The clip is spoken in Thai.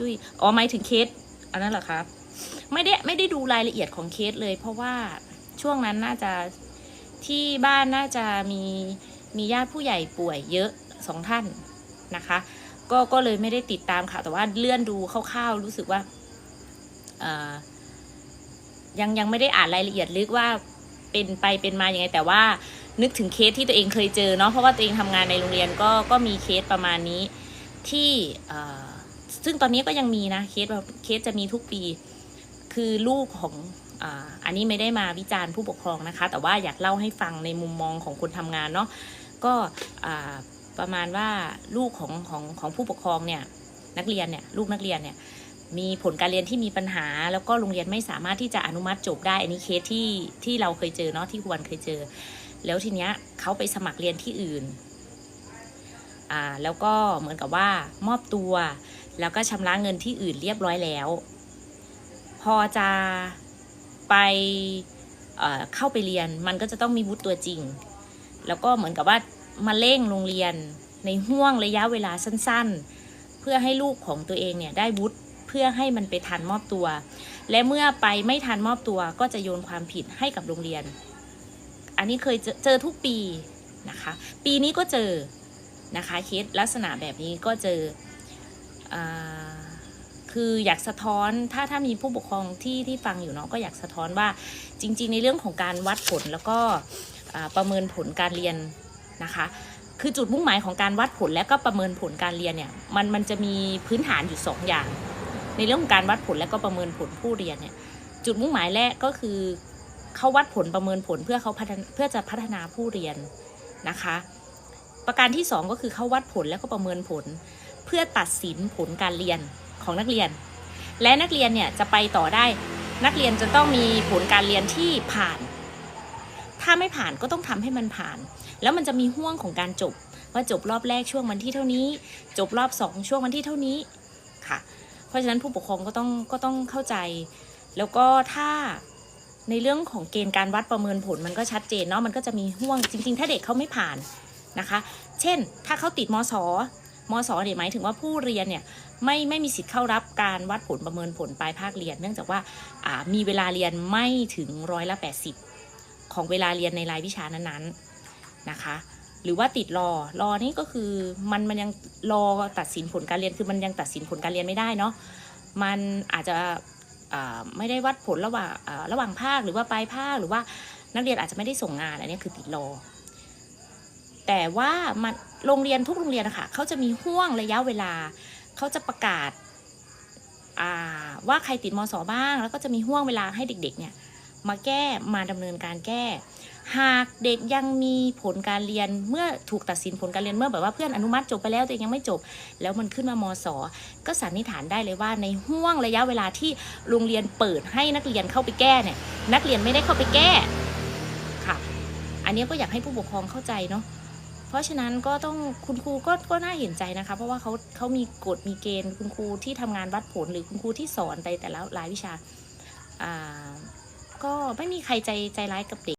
จุ้ยอ๋อหมายถึงเคสอันนั้นเหรอครับไม่ได้ไม่ได้ดูรายละเอียดของเคสเลย เพราะว่าช่วงนั้นน่าจะที่บ้านน่าจะมีมีญาติผู้ใหญ่ป่วยเยอะสองท่านนะคะ ก็ก็เลยไม่ได้ติดตามข่าวแต่ว่าเลื่อนดูคร่าวๆรู้สึกว่ายังยังไม่ได้อ่านรายละเอียดลึกว่าเป็นไปเป็นมาอย่างไงแต่ว่านึกถึงเคสที่ตัวเองเคยเจอเนาะเพราะว่าตัวเองทำงานในโรงเรียนก็ก็มีเคสประมาณนี้ที่ ซึ่งตอนนี้ก็ยังมีนะเคสแบบเคสจะมีทุกปี คือลูกของอ,อันนี้ไม่ได้มาวิจารณ์ผู้ปกครองนะคะ แต่ว่าอยากเล่าให้ฟังในมุมมองของคนทำงานเนาะก็ประมาณว่าลูกของของของผู้ปกครองเนี่ยนักเรียนเนี่ยลูกนักเรียนเนี่ยมีผลการเรียนที่มีปัญหา แล้วก็โรงเรียนไม่สามารถที่จะอนุมัติจบได้ อันนี้เคสที่ที่เราเคยเจอเนาะที่ควรเคยเจอ แล้วทีเนี้ยเขาไปสมัครเรียนที่อื่นอ่าแล้วก็เหมือนกับว่ามอบตัว แล้วก็ชำระเงินที่อื่นเรียบร้อยแล้ว พอจะไปเเข้าไปเรียนมันก็จะต้องมีวุฒิตัวจริง แล้วก็เหมือนกับว่ามาเร่งโรงเรียนในห่วงระยะเวลาสั้นๆ เพื่อให้ลูกของตัวเองเนี่ยได้วุฒิเพื่อให้มันไปทันมอบตัว และเมื่อไปไม่ทันมอบตัวก็จะโยนความผิดให้กับโรงเรียน อันนี้เคยเจอเจอทุกปีนะคะ ปีนี้ก็เจอนะคะเคสลักษณะแบบนี้ก็เจอ คืออยากสะท้อนถ้าถ้ามีผู้ปกครองที่ที่ฟังอยู่เนาะก็อยากสะท้อนว่าจริง ๆ ในเรื่องของการวัดผลแล้วก็ประเมินผลการเรียนนะคะคือจุดมุ่งหมายของการวัดผลและก็ประเมินผลการเรียนเนี่ยมันมันจะมีพื้นฐานอยู่สองอย่าง ในเรื่องของการวัดผลและก็ประเมินผลผู้เรียนเนี่ยจุดมุ่งหมายแรกก็คือเขาวัดผลประเมินผลเพื่อเขาพัฒนาเพื่อจะพัฒนาผู้เรียนนะคะ ประการที่สองก็คือเขาวัดผลแล้วก็ประเมินผล เพื่อตัดสินผลการเรียนของนักเรียน และนักเรียนเนี่ยจะไปต่อได้ นักเรียนจะต้องมีผลการเรียนที่ผ่าน ถ้าไม่ผ่านก็ต้องทำให้มันผ่าน แล้วมันจะมีห่วงของการจบ ว่าจบรอบแรกช่วงวันที่เท่านี้ จบรอบสองช่วงวันที่เท่านี้ค่ะ เพราะฉะนั้นผู้ปกครองก็ต้องก็ต้องเข้าใจ แล้วก็ถ้าในเรื่องของเกณฑ์การวัดประเมินผลมันก็ชัดเจนเนาะมันก็จะมีห่วงจริง ๆ ถ้าเด็กเขาไม่ผ่านนะคะ เช่น ถ้าเขาติดมศ มศเนี่ยหมายถึงว่าผู้เรียนเนี่ยไม่ไม่มีสิทธิ์เข้ารับการวัดผลประเมินผลปลายภาคเรียน เนื่องจากว่าามีเวลาเรียนไม่ถึงร้อยละ 80 ของเวลาเรียนในรายวิชานั้นๆนะคะหรือว่าติดรอ รอนี่ก็คือมันมันยังรอตัดสินผลการเรียน คือมันยังตัดสินผลการเรียนไม่ได้เนาะ มันอาจจะไม่ได้วัดผลระหว่างระหว่างภาคหรือว่าปลายภาคหรือว่านักเรียนอาจจะไม่ได้ส่งงานอันนี้คือติดรอ แต่ว่ามันโรงเรียนทุกโรงเรียนนะคะเขาจะมีห่วงระยะเวลา เขาจะประกาศาว่าใครติดมสบ้าง แล้วก็จะมีห่วงเวลาให้เด็กๆเนี่ยมาแก้มาดำเนินการแก้ หากเด็กยังมีผลการเรียนเมื่อถูกตัดสินผลการเรียนเมื่อแบบว่าเพื่อนอนุมัติจบไปแล้วตัวเองยังไม่จบ แล้วมันขึ้นมามสก็สันนิษฐานได้เลยว่าในห่วงระยะเวลาที่โรงเรียนเปิดให้นักเรียนเข้าไปแก้เนี่ยนักเรียนไม่ได้เข้าไปแก้ค่ะ อันนี้ก็อยากให้ผู้ปกครองเข้าใจเนาะ เพราะฉะนั้นก็ต้องคุณครูก็ก็น่าเห็นใจนะคะ เพราะว่าเขาเขามีกฎมีเกณฑ์ คุณครูที่ทำงานวัดผลหรือคุณครูที่สอนในแต่ละรายวิชา อ่า ก็ไม่มีใครใจใจร้ายกับเด็ก